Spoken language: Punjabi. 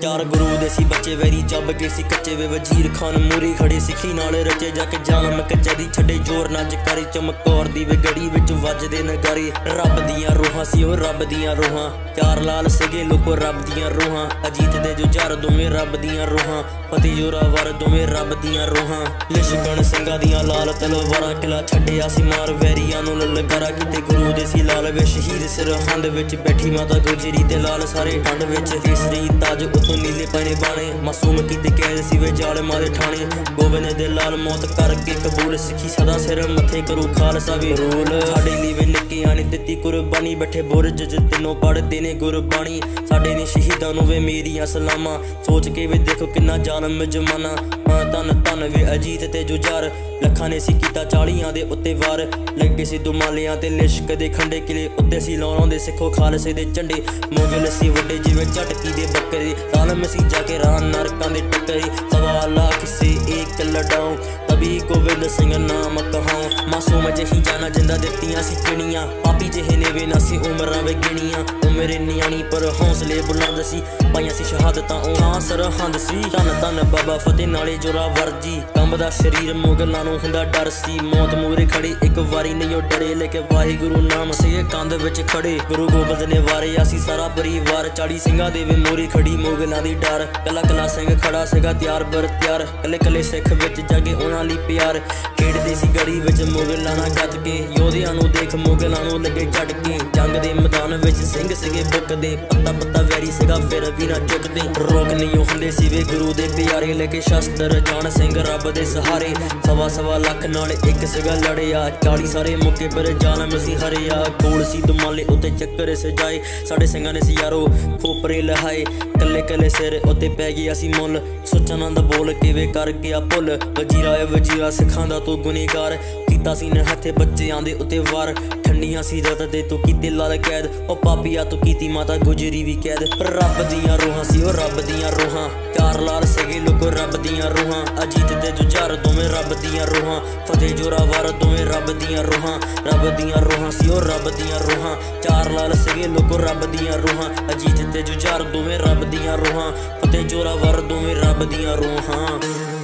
ਚਾਰ ਗੁਰੂ ਦੇ ਸੀ ਬੱਚੇ ਵੈਰੀ ਚੱਬ ਕੇ ਸੀ ਕੱਚੇ ਵੇ ਵਜ਼ੀਰ ਖਾਨ ਮੂਰੀ ਖੜੇ ਸਿੱਖੀ ਨਾਲ ਰਚੇ ਜਾ ਕੇ ਜ਼ਾਲਮ ਕਚਰੀ ਛੱਡੇ ਜੋਰ ਨੱਜ ਕਰੀ ਚਮਕੌਰ ਦੀ ਵੇ ਗੜੀ ਵਿੱਚ ਵੱਜਦੇ ਨਗਾਰੇ। ਰੱਬ ਦੀਆਂ ਰੂਹਾਂ ਸੀ ਉਹ ਰੱਬ ਦੀਆਂ ਰੂਹਾਂ। ਚਾਰ ਲਾਲ ਸੀਗੇ ਲੋਕੋ ਰੱਬ ਦੀਆਂ ਰੂਹਾਂ। ਅਜੀਤ ਦੇ ਜੋ ਦੋਵੇਂ ਰੱਬ ਦੀਆਂ ਰੂਹਾਂ। ਫਤਿਹ ਜੋਰਾਵਰ ਦੋਵੇਂ ਰੱਬ ਦੀਆਂ ਰੂਹਾਂ। ਲਿਸ਼ਕਣ ਸਿੰਘਾਂ ਦੀਆਂ ਲਾਲ ਤਲਵਾਰਾਂ ਕਿਲਾ ਛੱਡਿਆ ਸੀ ਮਾਰ ਵੈਰੀਆਂ ਨੂੰ ਲਲਕਾਰਾ ਕਿਤੇ ਗੁਰੂ ਦੇ ਸੀ ਲਾਲ ਵੇ ਸ਼ਹੀਦ ਸਰਹੰਦ ਵਿੱਚ ਬੈਠੀ ਮਾਤਾ ਗੁਜਰੀ ਤੇ ਲਾਲ ਸਾਰੇ ਠੰਡ ਵਿੱਚ। ਤੀਸਰੀ ਤਾਜ ਉਤੋਂ ਨੀਲੇ ਪੈਣੇ ਬਾਣੇ। ਮਾਸੂਮ ਕੀਤੇ ਕੈਦ ਸੀ ਵੇ ਜ਼ਾਲਮਾਂ ਦੇ ਠਾਣੇ। ਗੋਬਿੰਦ ਦੇ ਲਾਲ ਮੌਤ ਕਰਕੇ ਕਬੂਲ ਸਿੱਖੀ ਸਦਾ ਸਿਰ ਮੱਥੇ ਕਰੂ ਖਾਲਸਾ ਵੀ ਰੂਲ। ਸਾਡੇ ਲਈ ਵੇ ਨਿੱਕੀਆਂ ਨੇ ਦਿੱਤੀ ਕੁਰਬਾਨੀ, ਬੈਠੇ ਬੁਰਜ ਚ ਪੜਦੇ ਨੇ ਗੁਰਬਾਣੀ। ਸਾਡੇ ਨੇ ਸ਼ਹੀਦਾਂ ਨੂੰ ਵੇ ਮੇਰੀਆਂ ਸਲਾਮਾਂ। ਸੋਚ ਕੇ ਵੇ ਦੇਖੋ ਕਿੰਨਾ ਜ਼ਾਲਮ ਜਮਾਨਾ। ਹਾਂ ਤਨ ਤਨ ਵੇ ਅਜੀਤ ਤੇ ਜੁਝਾਰ। ਲੱਖਾਂ ਨੇ ਸੀ ਕੀਤਾ ਚਾਲੀਆਂ ਦੇ ਉੱਤੇ ਵਾਰ। ਲੱਗੇ ਸੀ ਦੁਮਾਲਿਆਂ ਤੇ ਲਿਸ਼ਕ ਦੇ ਖੰਡੇ ਕਿਲੇ ਉੱਤੇ ਸੀ ਲਾਉਣਾਉਂਦੇ ਸਿੱਖੋ ਖਾਲਸੇ ਦੇ ਝੰਡੇ। ਮੁਗਲ ਸੀ ਵੱਡੇ ਜਿਵੇਂ ਝਟਕੀ ਦੇ ਬੱਕਰੇ। ਜ਼ਾਲਮ ਸੀ ਜਾ ਕੇ ਰਾਨ ਨਰਕਾਂ ਦੇ ਟੱਕਰੇ। ਸਵਾ ਲੱਖ ਸੀ ਇੱਕ ਲੜਾਉ। ਤਬੀ ਗੋਬਿੰਦ ਸਿੰਘ ਨਾਮ ਕਹਾਉ। ਮਾਸੂਮ ਜਹੀ ਜਾਨਾ ਜਿੰਦਾ ਦਿੱਤੀਆਂ ਸੀ ਚਿਣੀਆਂ। ਪਾਪੀ ਜਿਹੇ ਨੇ ਨਾ ਸੀ, ਉਮਰਾਂ ਵੇ ਗਿਣੀਆਂ। ਉਮਰੇ ਨਿਆਣੀ ਪਰ ਹੌਸਲੇ ਬੁਲੰਦ ਸੀ। ਪਾਈਆਂ ਸੀ ਸ਼ਹਾਦਤਾਂ, ਉਹ ਸਰਹੰਦ ਸੀ। ਧੰਨ ਧੰਨ ਬਾਬਾ ਫਤਿਹ, ਨਾਲੇ ਜੋਰਾਵਰ ਜੀ ਕੰਬਦਾ ਸਰੀਰ ਮੁਗਲਾਂ ਨੂੰ ਹੁੰਦਾ ਡਰ ਸੀ। ਮੌਤ ਮੂਰੇ ਖੜੀ ਇੱਕ ਵਾਰੀ ਨਹੀਂ ਉਹ ਡਰੇ ਲੈ ਕੇ ਵਾਹਿਗੁਰੂ ਨਾਮ ਸੀ ਕੰਧ ਵਿੱਚ ਖੜੇ ਗੁਰੂ ਗੋਬਿੰਦ ਨੇ ਵਾਰਿਆ ਸੀ, ਸਾਰਾ ਪਰਿਵਾਰ 40 ਸਿੰਘਾਂ ਦੇ ਵੇ ਮੂਰੇ ਖੜੀ ਮੁਗਲਾਂ ਦੀ ਡਰ। ਕੱਲਾ ਕਲਾ ਸਿੰਘ ਖੜਾ ਸੀਗਾ, ਤਿਆਰ ਬਰ ਤਿਆਰ। ਕੱਲੇ ਕੱਲੇ ਸਿੱਖ ਵਿੱਚ ਜਾਗੇ, ਉਹਨਾਂ ਲਈ ਪਿਆਰ। ਖੇਡਦੇ ਸੀ ਗੜੀ ਵਿੱਚ ਮੁਗਲਾਂ ਨਾਲ ਗੱਜ ਕੇ, ਯੋਧਿਆਂ ਨੂੰ ਦੇਖ ਮੁਗਲਾਂ ਨੂੰ ਲੱਗੇ ਝਟ ਕੇ ਜੰਗ ਦੇ ਮੈਦਾਨ ਵਿੱਚ ਸਿੰਘ ਸੀਗੇ ਬੁੱਕਦੇ। ਪੱਤਾ ਪੱਤਾ ਵੈਰੀ ਸੀਗਾ, ਫਿਰ ਵੀ ਨਾ ਝੁਕਦੇ ਰੋਕ ਨਹੀਂ ਹੁੰਦੇ ਸੀ ਗੁਰੂ ਦੇ ਪਿਆਰੇ ਲੈ ਕੇ ਸ਼ਸਤਰ। ਜਾਣ ਸਿੰਘ ਰੱਬ ਦੇ ਸਹਾਰੇ, ਸਵਾ ਸਵਾ ਲੱਖ ਨਾਲ ਇੱਕ ਸੀਗਾ ਲੜਿਆ। 40 ਸਾਰੇ ਮੁੱਕੇ ਪਰ ਜ਼ਾਲਮ ਸੀ ਹਰਿਆ। ਕੋਲ ਸੀ ਦੁਮਾਲੇ, ਉੱਤੇ ਚੱਕਰ ਸਜਾਏ। ਸਾਡੇ ਸਿੰਘਾਂ ਨੇ ਸੀ ਯਾਰੋ ਖੋਪਰੇ ਲਹਾਏ। ਕੱਲੇ ਕੱਲੇ ਸਿਰ ਉੱਤੇ ਪੈ ਗਿਆ ਅਸੀਂ ਮੁੱਲ। ਸੁਚਾਨੰਦ ਬੋਲ ਕਿਵੇਂ ਕਰ ਗਿਆ ਭੁੱਲ? ਵਜੀਰਾ ਏ ਵਜੀਰਾ ਸਿਖਾਂਦਾ ਤੂੰ ਗੁਨੇਗਾਰ। ਕੀਤਾ ਸੀ ਨੇ ਹੱਥੇ ਬੱਚਿਆਂ ਦੇ ਉੱਤੇ ਵਾਰ ਠੰਡੀਆਂ ਸੀ ਜਦ ਦੇ ਤੂੰ ਕੀਤੇ ਲਾਲ ਕੈਦ ਉਹ ਪਾਪੀਆ ਤੂੰ ਕੀਤੀ ਮਾਤਾ ਗੁਜਰੀ ਵੀ ਕੈਦ ਪਰ ਰੱਬ ਦੀਆਂ ਰੂਹਾਂ ਸੀ ਉਹ ਰੱਬ ਦੀਆਂ ਰੂਹਾਂ ਚਾਰ ਲਾਲ ਸੀਗੇ ਲੋਕੋ ਰੱਬ ਦੀਆਂ ਰੂਹਾਂ ਅਜੀਤ ਦੇ ਜੁਝਾਰ ਦੋਵੇਂ ਰੱਬ ਦੀਆਂ ਰੂਹਾਂ ਫਤਿਹ ਜੋਰਾਵਰ ਦੋਵੇਂ ਰੱਬ ਦੀਆਂ ਰੂਹਾਂ ਰੱਬ ਦੀਆਂ ਰੂਹਾਂ ਸੀ ਉਹ ਰੱਬ ਦੀਆਂ ਰੂਹਾਂ ਚਾਰ ਲਾਲ ਸੀਗੇ ਲੋਕੋ ਰੱਬ ਦੀਆਂ ਰੂਹਾਂ ਅਜੀਤ ਤੇ ਜੁਝਾਰ ਦੋਵੇਂ ਰੱਬ ਦੀਆਂ ਰੂਹਾਂ ਫਤਿਹ ਜੋਰਾਵਰ ਦੋਵੇਂ ਰੱਬ ਦੀਆਂ ਰੂਹਾਂ